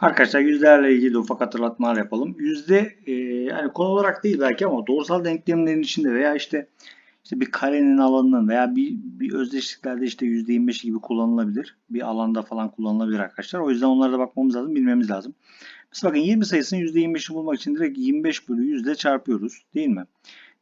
Arkadaşlar yüzlerle ilgili de ufak hatırlatmalar yapalım. Yüzde e, yani konu olarak değil belki ama doğrusal denklemlerin içinde veya işte işte bir karenin alanının veya bir, bir özdeşliklerde işte %25 gibi kullanılabilir. Bir alanda falan kullanılabilir arkadaşlar. O yüzden onlara da bakmamız lazım, bilmemiz lazım. Mesela bakın 20 sayısının %25'ini bulmak için direkt 25 bölü 100 ile çarpıyoruz değil mi?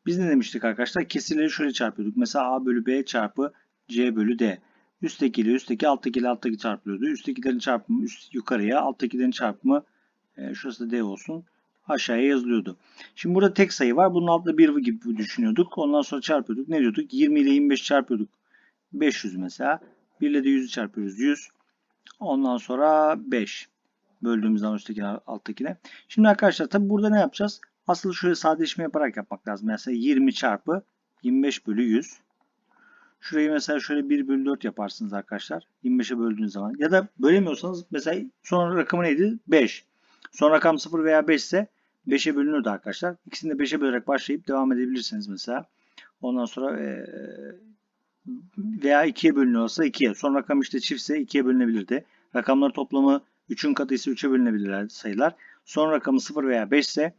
Biz ne demiştik arkadaşlar? Kesirleri şöyle çarpıyorduk. Mesela A bölü B çarpı C bölü D. Üstteki ile üstteki, alttaki ile alttaki çarpılıyordu. Üsttekilerin çarpımı üst yukarıya, alttakilerin çarpımı e, şurası D olsun. Aşağıya yazılıyordu. Şimdi burada tek sayı var. Bunun altında 1 gibi düşünüyorduk. Ondan sonra çarpıyorduk. Ne diyorduk? 20 ile 25 çarpıyorduk. 500 mesela. 1 ile de 100'ü çarpıyoruz. 100. Ondan sonra 5. Böldüğümüz zaman üsttekine alttakine. Şimdi arkadaşlar tabi burada ne yapacağız? Asıl şöyle sadeleşme yaparak yapmak lazım. Mesela 20 çarpı 25 bölü 100. Şurayı mesela şöyle 1 bölü 4 yaparsınız arkadaşlar. 25'e böldüğünüz zaman. Ya da bölemiyorsanız mesela son rakamı neydi? 5. Son rakam 0 veya 5 ise 5'e bölünürdü arkadaşlar. İkisini de 5'e bölerek başlayıp devam edebilirsiniz mesela. Ondan sonra ee, veya 2'ye bölünüyorsa 2'ye. Son rakam işte çiftse 2'ye bölünebilirdi. Rakamlar toplamı 3'ün katı ise 3'e bölünebilirler sayılar. Son rakamı 0 veya 5 ise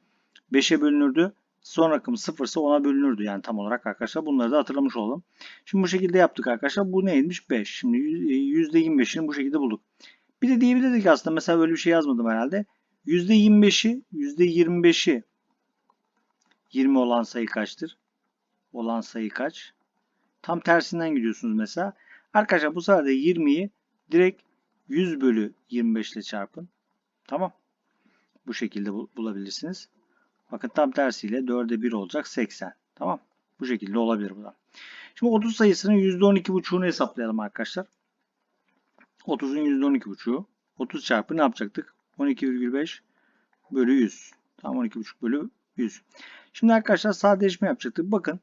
5'e bölünürdü. Son 0 ise 10'a bölünürdü yani tam olarak arkadaşlar. Bunları da hatırlamış olalım. Şimdi bu şekilde yaptık arkadaşlar. Bu neymiş? 5. Şimdi %25'ini bu şekilde bulduk. Bir de diyebilirdik aslında mesela böyle bir şey yazmadım herhalde. %25'i %25'i 20 olan sayı kaçtır? Olan sayı kaç? Tam tersinden gidiyorsunuz mesela. Arkadaşlar bu de 20'yi direkt 100 bölü 25 ile çarpın. Tamam. Bu şekilde bulabilirsiniz. Bakın tam tersiyle 4'e 1 olacak 80. Tamam. Bu şekilde olabilir bu da. Şimdi 30 sayısının %12,5'unu hesaplayalım arkadaşlar. 30'un %12,5'u. 30 çarpı ne yapacaktık? 12,5 bölü 100. Tam 12,5 bölü 100. Şimdi arkadaşlar sadeleşme yapacaktık. Bakın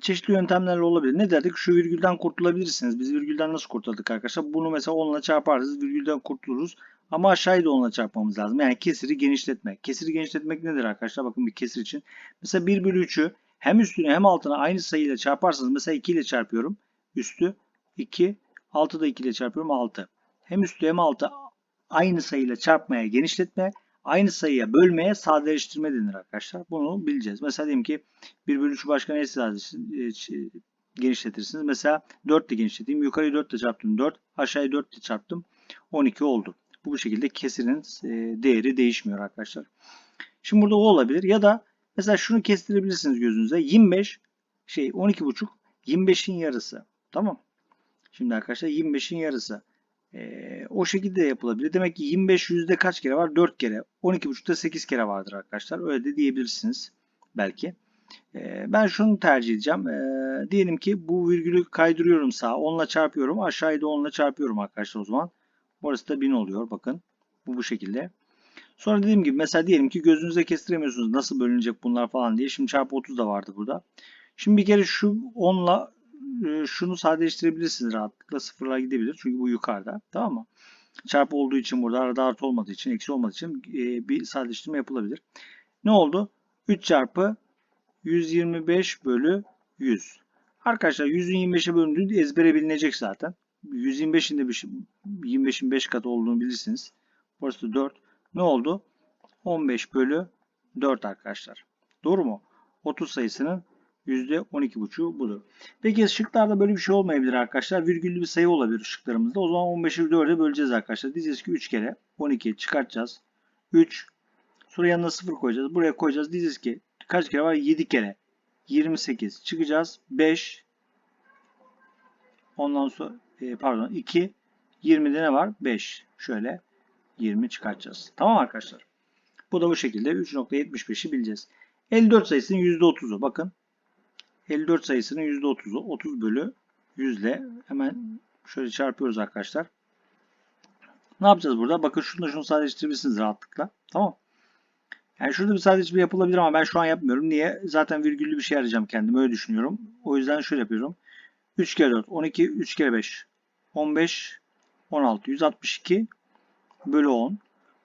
çeşitli yöntemlerle olabilir. Ne dedik? Şu virgülden kurtulabilirsiniz. Biz virgülden nasıl kurtulduk arkadaşlar? Bunu mesela 10 ile çarparız. Virgülden kurtuluruz. Ama aşağıyı da 10 ile çarpmamız lazım. Yani kesiri genişletmek. Kesiri genişletmek nedir arkadaşlar? Bakın bir kesir için. Mesela 1 bölü 3'ü hem üstüne hem altına aynı sayıyla çarparsanız mesela 2 ile çarpıyorum. Üstü 2. Altı da 2 ile çarpıyorum 6. Hem üstü hem altı aynı sayıyla çarpmaya genişletme. Aynı sayıya bölmeye sadeleştirme denir arkadaşlar. Bunu bileceğiz. Mesela diyelim ki 1 bölü 3'ü başka neyse genişletirsiniz. Mesela 4 ile genişleteyim. Yukarıyı 4 ile çarptım 4. Aşağıyı 4 ile çarptım. 12 oldu. Bu şekilde kesirin değeri değişmiyor arkadaşlar. Şimdi burada o olabilir. Ya da mesela şunu kestirebilirsiniz gözünüze. 25 şey 12,5 25'in yarısı. Tamam. Şimdi arkadaşlar 25'in yarısı. Ee, o şekilde yapılabilir. Demek ki 25 yüzde kaç kere var? 4 kere. 12,5'da 8 kere vardır arkadaşlar. Öyle de diyebilirsiniz belki. Ee, ben şunu tercih edeceğim. Ee, diyelim ki bu virgülü kaydırıyorum sağa. 10 ile çarpıyorum. Aşağıyı da 10 ile çarpıyorum arkadaşlar o zaman. Burası da 1000 oluyor. Bakın. Bu bu şekilde. Sonra dediğim gibi mesela diyelim ki gözünüze kestiremiyorsunuz. Nasıl bölünecek bunlar falan diye. Şimdi çarpı 30 da vardı burada. Şimdi bir kere şu 10 ile şunu sadeleştirebilirsiniz rahatlıkla. Sıfırlar gidebilir. Çünkü bu yukarıda. Tamam mı? Çarpı olduğu için burada arada artı olmadığı için, eksi olmadığı için bir sadeleştirme yapılabilir. Ne oldu? 3 çarpı 125 bölü 100. Arkadaşlar 100'ün 25'e bölündüğü ezbere bilinecek zaten. 125'in de 25'in 5 katı olduğunu bilirsiniz. Burası da 4. Ne oldu? 15 bölü 4 arkadaşlar. Doğru mu? 30 sayısının %12,5'u budur. Peki şıklarda böyle bir şey olmayabilir arkadaşlar. Virgüllü bir sayı olabilir şıklarımızda. O zaman 15'i 4'e böleceğiz arkadaşlar. Diyeceğiz ki 3 kere 12 çıkartacağız. 3. Sonra yanına 0 koyacağız. Buraya koyacağız. Diyeceğiz ki kaç kere var? 7 kere. 28 çıkacağız. 5 ondan sonra e, pardon 2 20'de ne var? 5. Şöyle 20 çıkartacağız. Tamam arkadaşlar. Bu da bu şekilde 3.75'i bileceğiz. 54 sayısının %30'u. Bakın 54 sayısının %30'u 30 bölü 100 ile hemen şöyle çarpıyoruz arkadaşlar. Ne yapacağız burada? Bakın şunu şunu sadeleştirebilirsiniz rahatlıkla. Tamam. Yani şurada bir sadeleştirme yapılabilir ama ben şu an yapmıyorum. Niye? Zaten virgüllü bir şey arayacağım kendim. Öyle düşünüyorum. O yüzden şöyle yapıyorum. 3 kere 4, 12, 3 kere 5, 15, 16, 162 bölü 10.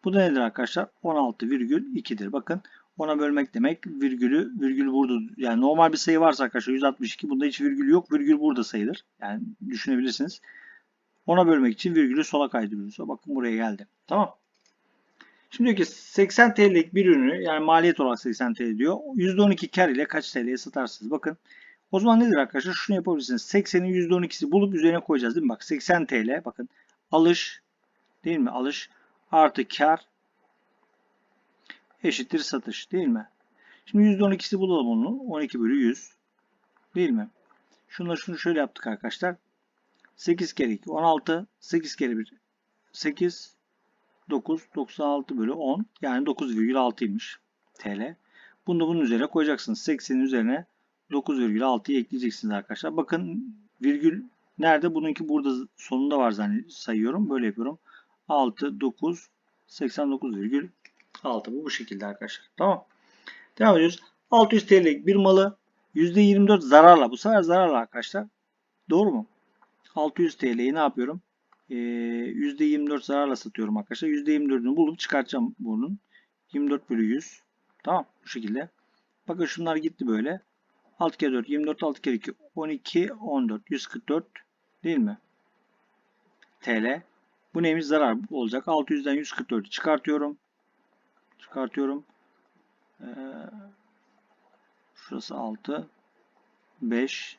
Bu da nedir arkadaşlar? 16,2'dir. Bakın ona bölmek demek virgülü virgül burada yani normal bir sayı varsa arkadaşlar 162 bunda hiç virgül yok. Virgül burada sayılır. Yani düşünebilirsiniz. Ona bölmek için virgülü sola kaydırıyoruz. Bakın buraya geldi. Tamam. Şimdi diyor ki 80 TL'lik bir ürünü yani maliyet olarak 80 TL diyor. %12 kar ile kaç TL'ye satarsınız? Bakın o zaman nedir arkadaşlar? Şunu yapabilirsiniz. 80'in %12'si bulup üzerine koyacağız değil mi? Bak 80 TL bakın alış değil mi? Alış artı kar eşittir satış değil mi? Şimdi %12'si bulalım onu. 12 bölü 100 değil mi? Şunla şunu şöyle yaptık arkadaşlar. 8 kere 2 16 8 kere 1 8 9 96 bölü 10 yani 9,6'ymış TL. Bunu da bunun üzerine koyacaksınız. 80'in üzerine 9,6'yı ekleyeceksiniz arkadaşlar. Bakın virgül nerede? Bununki burada sonunda var zannet sayıyorum. Böyle yapıyorum. 6 9 89,6 bu bu şekilde arkadaşlar. Tamam. Devam ediyoruz. 600 TL'lik bir malı %24 zararla. Bu sefer zararla arkadaşlar. Doğru mu? 600 TL'yi ne yapıyorum? Ee, %24 zararla satıyorum arkadaşlar. %24'ünü bulup çıkartacağım bunun. 24 bölü 100. Tamam. Bu şekilde. Bakın şunlar gitti böyle. 6 kere 4. 24 6 kere 2. 12 14. 144 değil mi? TL. Bu neymiş? Zarar olacak. 600'den 144'ü çıkartıyorum. Çıkartıyorum. Ee, şurası 6 5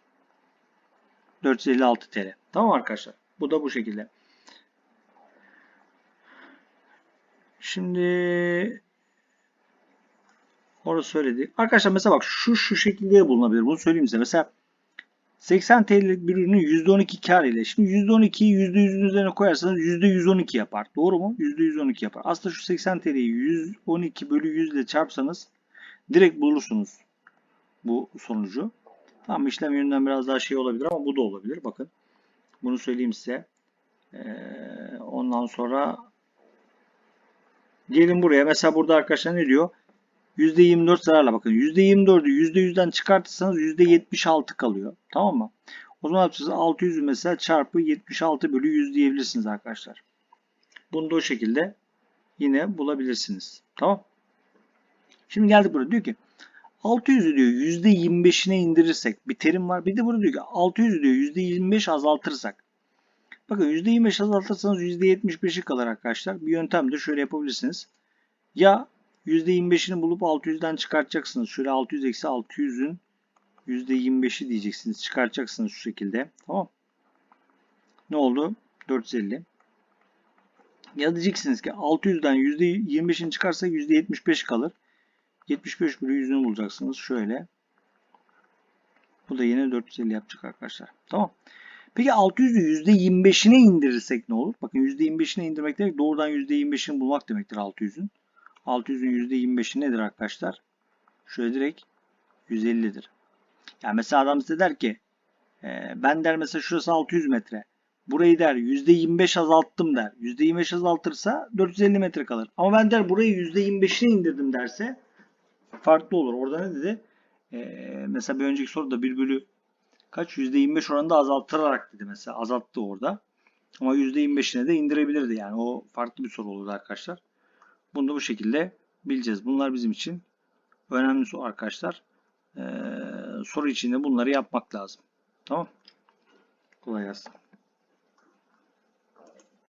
456 TL. Tamam arkadaşlar. Bu da bu şekilde. Şimdi orası söyledi. Arkadaşlar mesela bak şu şu şekilde de bulunabilir. Bunu söyleyeyim size. Mesela 80 TL'lik bir ürünü %12 kar ile. Şimdi %12'yi %100'ün üzerine koyarsanız %112 yapar. Doğru mu? %112 yapar. Aslında şu 80 TL'yi 112 bölü 100 ile çarpsanız direkt bulursunuz bu sonucu. Tamam işlem yönünden biraz daha şey olabilir ama bu da olabilir. Bakın. Bunu söyleyeyim size. Ee, ondan sonra gelin buraya. Mesela burada arkadaşlar ne diyor? %24 zararla bakın. %24'ü %100'den çıkartırsanız %76 kalıyor. Tamam mı? O zaman yapacağız 600'ü mesela çarpı 76 bölü 100 diyebilirsiniz arkadaşlar. Bunu da o şekilde yine bulabilirsiniz. Tamam. Şimdi geldik buraya. Diyor ki 600'ü diyor %25'ine indirirsek bir terim var. Bir de burada diyor ki 600'ü diyor %25 azaltırsak. Bakın %25 azaltırsanız %75'i kalır arkadaşlar. Bir yöntemdir. Şöyle yapabilirsiniz. Ya %25'ini bulup 600'den çıkartacaksınız. Şöyle 600 eksi 600'ün %25'i diyeceksiniz. Çıkartacaksınız şu şekilde. Tamam. Ne oldu? 450. Ya diyeceksiniz ki 600'den %25'ini çıkarsa %75 kalır. 75 bölü 100'ünü bulacaksınız. Şöyle. Bu da yine 450 yapacak arkadaşlar. Tamam. Peki 600'ü %25'ine indirirsek ne olur? Bakın %25'ine indirmek demek doğrudan %25'ini bulmak demektir 600'ün. 600'ün %25'i nedir arkadaşlar? Şöyle direkt 150'dir. Yani mesela adam size der ki e, ben der mesela şurası 600 metre. Burayı der %25 azalttım der. %25 azaltırsa 450 metre kalır. Ama ben der burayı %25'ine indirdim derse farklı olur. Orada ne dedi? Ee, mesela bir önceki soruda 1 bölü kaç? %25 oranında azaltırarak dedi mesela. Azalttı orada. Ama %25'ine de indirebilirdi. Yani o farklı bir soru olurdu arkadaşlar. Bunu da bu şekilde bileceğiz. Bunlar bizim için önemli soru arkadaşlar. Ee, soru içinde bunları yapmak lazım. Tamam. Kolay gelsin.